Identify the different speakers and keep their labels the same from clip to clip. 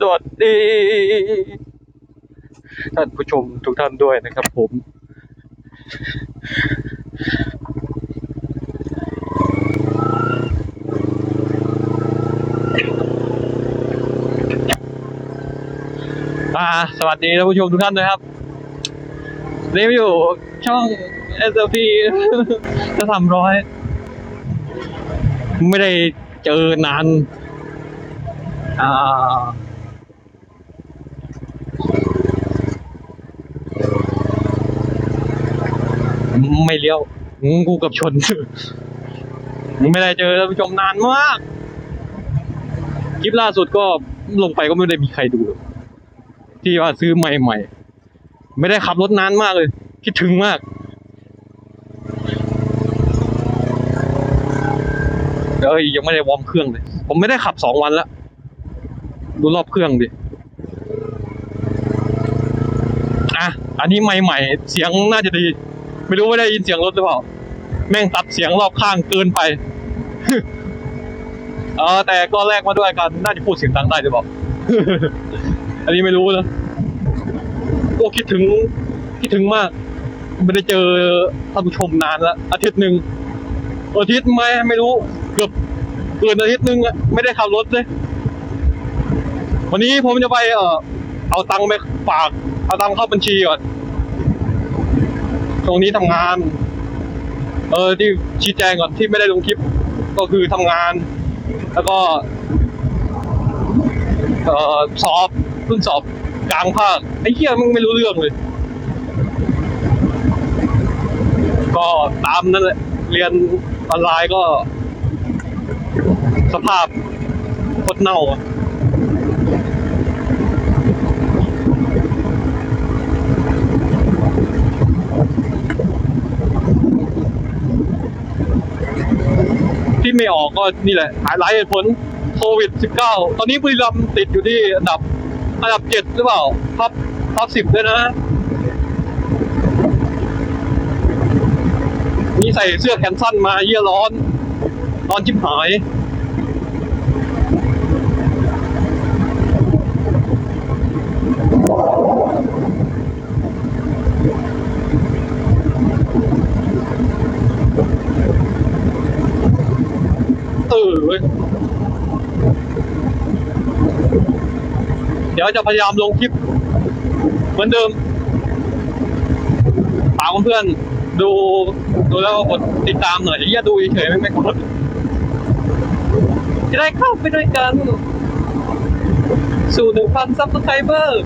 Speaker 1: สวัสดีท่านผู้ชมทุกท่านด้วยนะครับผม อ่า สวัสดีท่านผู้ชมทุกท่านนะครับรีวิวช่อง s l p จะทำร้อย ไม่ได้เจอนานอ่า ไม่เลี้ยวกูกับชนไม่ได้เจอท่านผู้ชมนานมากคลิปล่าสุดก็ลงไปก็ไม่ได้มีใครดู ที่ว่าซื้อใหม่ๆไม่ได้ขับรถนานมากเลย คิดถึงมาก เอ้ยยังไม่ได้วอร์มเครื่องเลย ผมไม่ได้ขับสองวันแล้ว ดูรอบเครื่องดิอะอันนี้ใหม่ ๆ เสียงน่าจะดี ไม่รู้ว่าได้ยินเสียงรถหรือเปล่า แม่งตัดเสียงรอบข้างเกินไปเออแต่ก็แลกมาด้วยกัน น่าจะพูดเสียงดังได้หรือเปล่าอันนี้ไม่รู้นะโอ้คิดถึง คิดถึงมาก ไม่ได้เจอท่านผู้ชมนานล้วอาทิตย์หนึ่งอาทิตย์ไหมไม่รู้ เกือบเกินอาทิตย์หนึ่งอะไม่ได้ขับรถเลย วันนี้ผมจะไปเออเอาตังค์ไปฝาก เอาตังค์เข้าบัญชีก่อน ตรงนี้ทำงาน เออที่ชี้แจงก่อนที่ไม่ได้ลงคลิป ก็คือทำงาน แล้วก็ เออสอบเพิ่งสอบกลางภาคไอ้เหี้ยมึงไม่รู้เรื่องเลย ก็ตามนั่นแหละ เรียนออนไลน์ก็ สภาพโคตรเน่าอะ ไม่ออกก็นี่แหละ หายหลายเหตุผลโควิด -19 ตอนนี้บุรีรัมย์ติดอยู่ที่อันดับอันดับเจ็ดหรือเปล่าท็อปท็อปสิบด้วยนะมีใส่เสื้อแขนสั้นมาเยี่ยร้อนร้อนชิบหาย เออเว้ย เดี๋ยว จะพยายามลงคลิป เหมือนเดิมฝากเพื่อนๆดูดูแล้วกดติดตามหน่อยอย่าดูเฉยๆไม่ไม่กดจะได้เข้าไปด้วยกัน สู่หนึ่งพันซับสไครเบอร์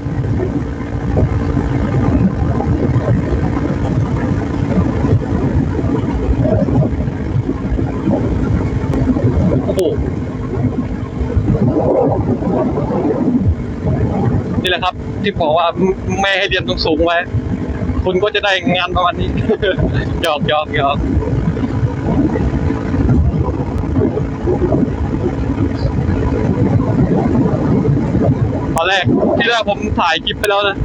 Speaker 1: โอ้โห นี่ แหละครับ ที่บอกว่าไม่ให้เรียนสูงๆไว้ คุณก็จะได้งานประมาณนี้หยอกหยอกหยอกตอนแรกที่แรกผมถ่ายคลิปไปแล้วนะ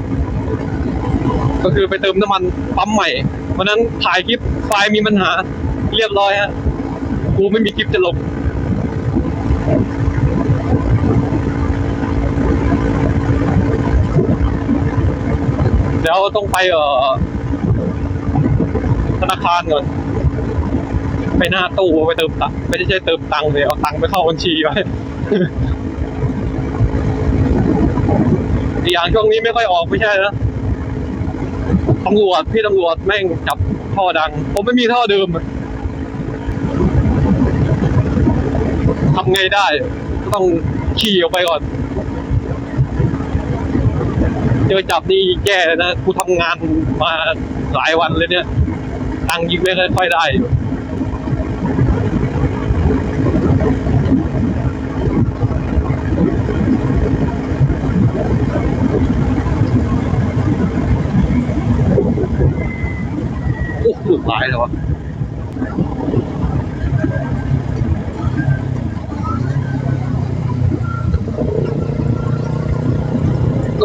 Speaker 1: ก็คือไปเติมน้ำมันปั๊มใหม่วันนั้นถ่ายคลิปไฟล์มีปัญหา เรียบร้อยฮะกูไม่มีคลิปจะลง เดี๋ยว ต้องไปเอ่อธนาคารก่อนไปหน้าตู้ไปเติมตังไม่ใช่เติมตังค์เลยเอาตังค์ไปเข้าบัญชีไว้อีกอย่างช่วงนี้ไม่ค่อยออกไม่ใช่นะตำรวจพี่ตำรวจแม่งจับท่อดัง ผมไม่มีท่อเดิมทำไงได้ก็ต้องขี่ออกไปก่อน เจอจับนี่แย่นะกูทำงานมาหลายวันเลยเนี่ยตังค์ยิงไม่ค่อยได้อยู่โอ้โหหลายเลยวะ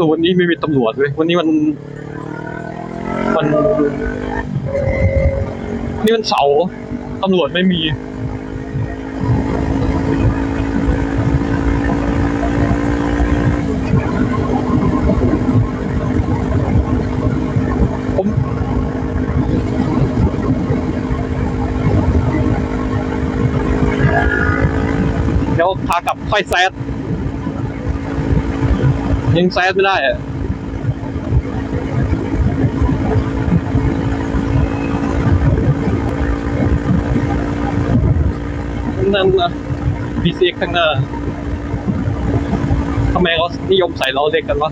Speaker 1: อวันนี้ไม่มีตำรวจเลยวันนี้มันมันนี่มันเสาตำรวจไม่มี ผมเดี๋ยวพากลับค่อยแซด ยังแซดไม่ได้อะนั่นนะ BCX ข้างหน้าทำไมเขานิยมใส่ล้อเล็กกันวะ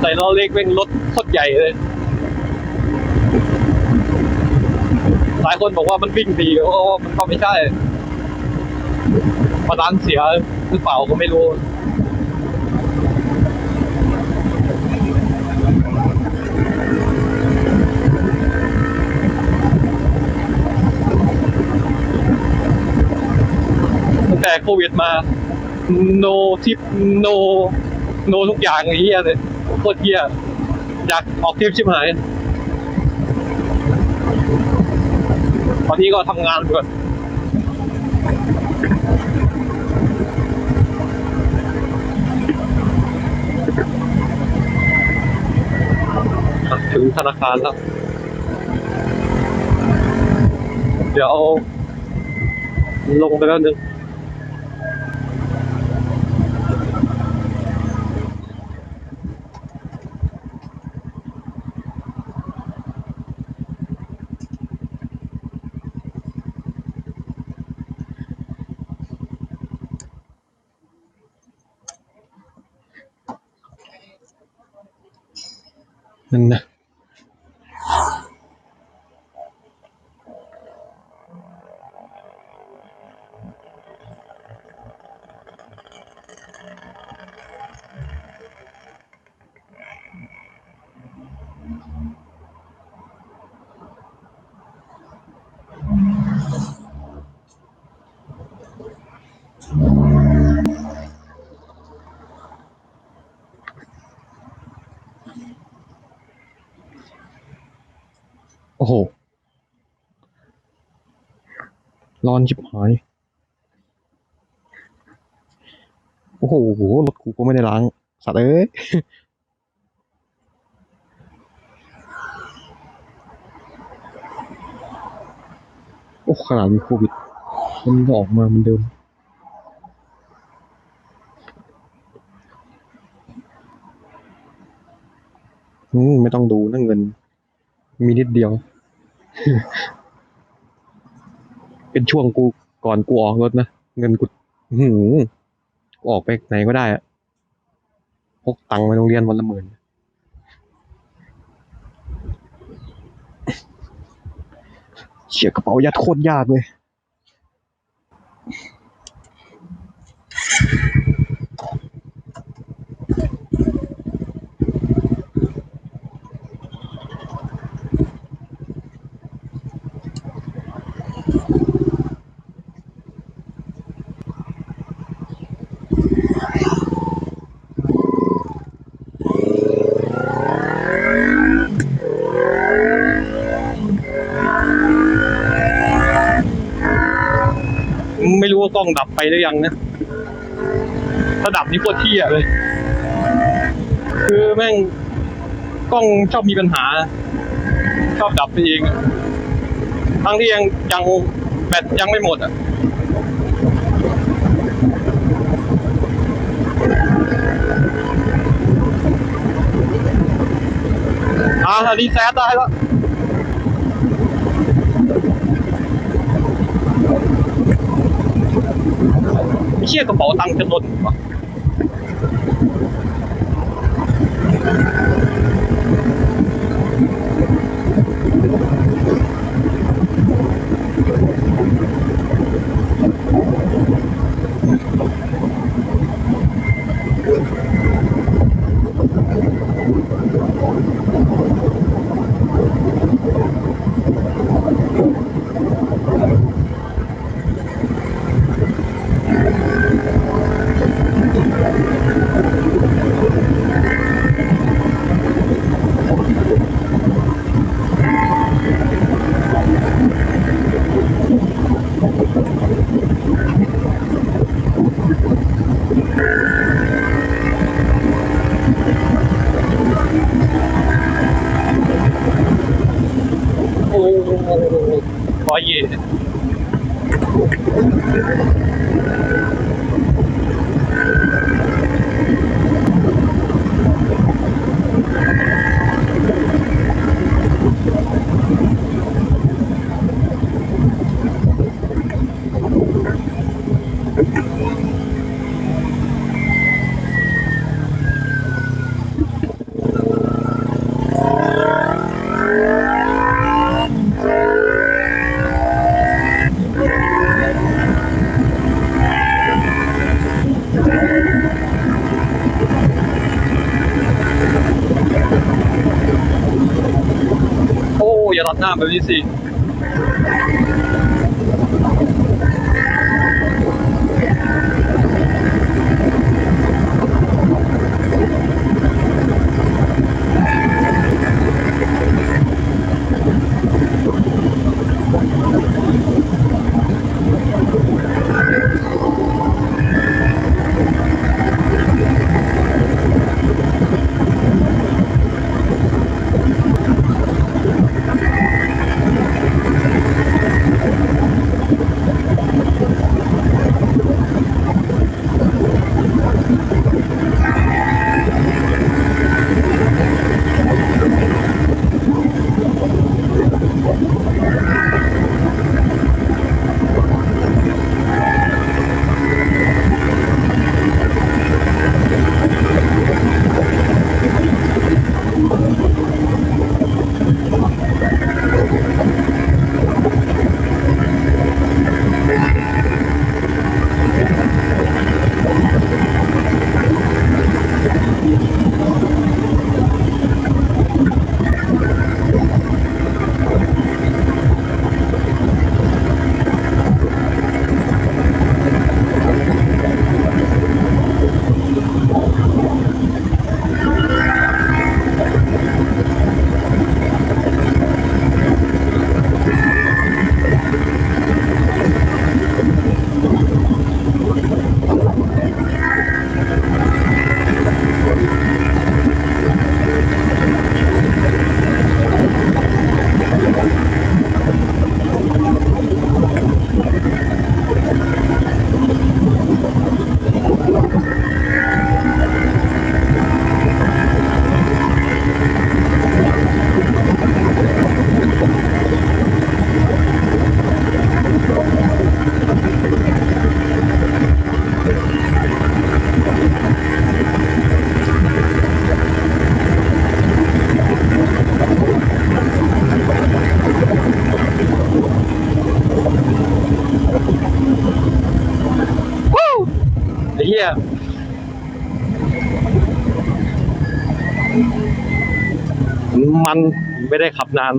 Speaker 1: ใส่ล้อเล็กเป็นรถโคตรใหญ่เลย หลายคนบอกว่ามันวิ่งดีโอ้มันก็ไม่ใช่ประดานเสียหรือเปล่าก็ไม่รู้ตั้งแต่โควิดมา โนทิปโน โนทุกอย่างไอ้เหี้ยเลยโคตรเหี้ยอยากออกทริปชิบหาย อนนี้ก็ทำงานก่อนถึงธนาคารแล้ว เดี๋ยวเอาลงไปแล้วนึง นั่ ร้อนชิบหาย โอ้โห รถกูก็ไม่ได้ล้าง สัตว์เอ้ย โอ้ขนาดมีโควิด มันออกมาเหมือนเดิมอืมไม่ต้องดูนั่งเงิน มีนิดเดียว เป็นช่วงกูก่อนกูออกรถนะ เงินกูหูออกไปไหนก็ได้อะพกตังค์ไปโรงเรียนวันละหมื่นเฉียกระเป๋ายัดโคตรยากเลย ไม่รู้ว่ากล้ องดับไปหรือยังนะถ้าดับนี่โคตรเที่ยเลย คือแม่งกล้องชอบมีปัญหา ชอบดับไปเอง ทั้งที่ยังยังแบตยังไม่หมดอะอ่ารีแซตได้แล้ว ชี่ยกระเป๋าตังค์จะหล่นวะ Oh, yeah. รัดหน้าแบบนี้สิ ไม่ได้ขับนาน